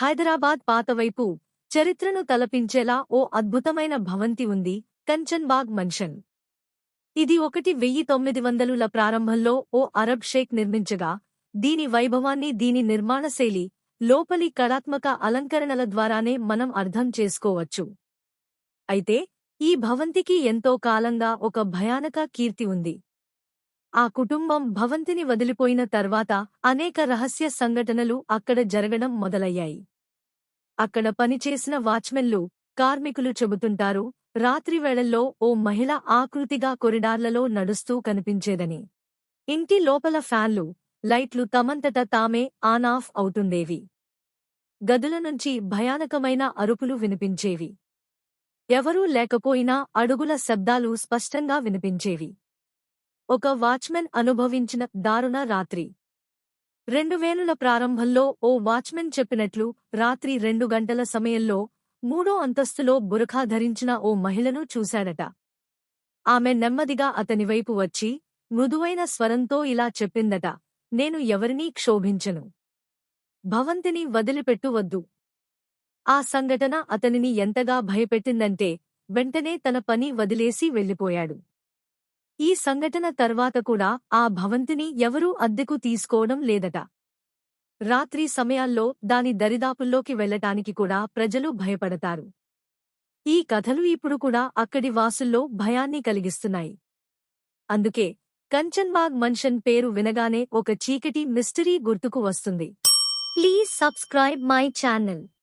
హైదరాబాద్ పాతవైపు చరిత్రను తలపించేలా ఓ అద్భుతమైన భవంతి ఉంది కంచన్బాగ్ మన్షన్. ఇది ఒకటి వెయ్యి తొమ్మిది వందలుల ప్రారంభంలో ఓ అరబ్ షేక్ నిర్మించగా దీని వైభవాన్ని దీని నిర్మాణశైలి లోపలి కళాత్మక అలంకరణల ద్వారానే మనం అర్థం చేసుకోవచ్చు. అయితే ఈ భవంతికి ఎంతో కాలంగా ఒక భయానక కీర్తి ఉంది. ఆ కుటుంబం భవంతిని వదిలిపోయిన తర్వాత అనేక రహస్య సంఘటనలు అక్కడ జరగడం మొదలయ్యాయి. అక్కడ పనిచేసిన వాచ్మెన్లు కార్మికులు చెబుతుంటారు రాత్రివేళల్లో ఓ మహిళ ఆకృతిగా కొరిడార్లలో నడుస్తూ కనిపించేదని. ఇంటి లోపల ఫ్యాన్లు లైట్లు తమంతట తామే ఆన్ ఆఫ్ అవుతుండేవి. గదుల నుంచి భయానకమైన అరుపులు వినిపించేవి. ఎవరూ లేకపోయినా అడుగుల శబ్దాలు స్పష్టంగా వినిపించేవి. ఒక వాచ్మెన్ అనుభవించిన దారుణ రాత్రి. రెండు వేలుల ప్రారంభంలో ఓ వాచ్మెన్ చెప్పినట్లు రాత్రి రెండు గంటల సమయంలో మూడో అంతస్తులో బురఖా ధరించిన ఓ మహిళను చూశాడట. ఆమె నెమ్మదిగా అతనివైపు వచ్చి మృదువైన స్వరంతో ఇలా చెప్పిందట నేను ఎవరినీ క్షోభించను. భవంతిని వదిలిపెట్టువద్దు ఆ సంఘటన అతనిని ఎంతగా భయపెట్టిందంటే వెంటనే తన పని వదిలేసి వెళ్ళిపోయాడు. ఈ సంఘటన తర్వాత కూడా ఆ భవంతిని ఎవరూ అద్దెకు తీసుకోవడం లేదట. రాత్రి సమయాల్లో దాని దరిదాపుల్లోకి వెళ్ళటానికి కూడా ప్రజలు భయపడతారు. ఈ కథలు ఇప్పుడు కూడా అక్కడి వాసుల్లో భయాన్ని కలిగిస్తున్నాయి. అందుకే కంచన్బాగ్ మన్షన్ పేరు వినగానే ఒక చీకటి మిస్టరీ గుర్తుకు వస్తుంది. Please subscribe my channel.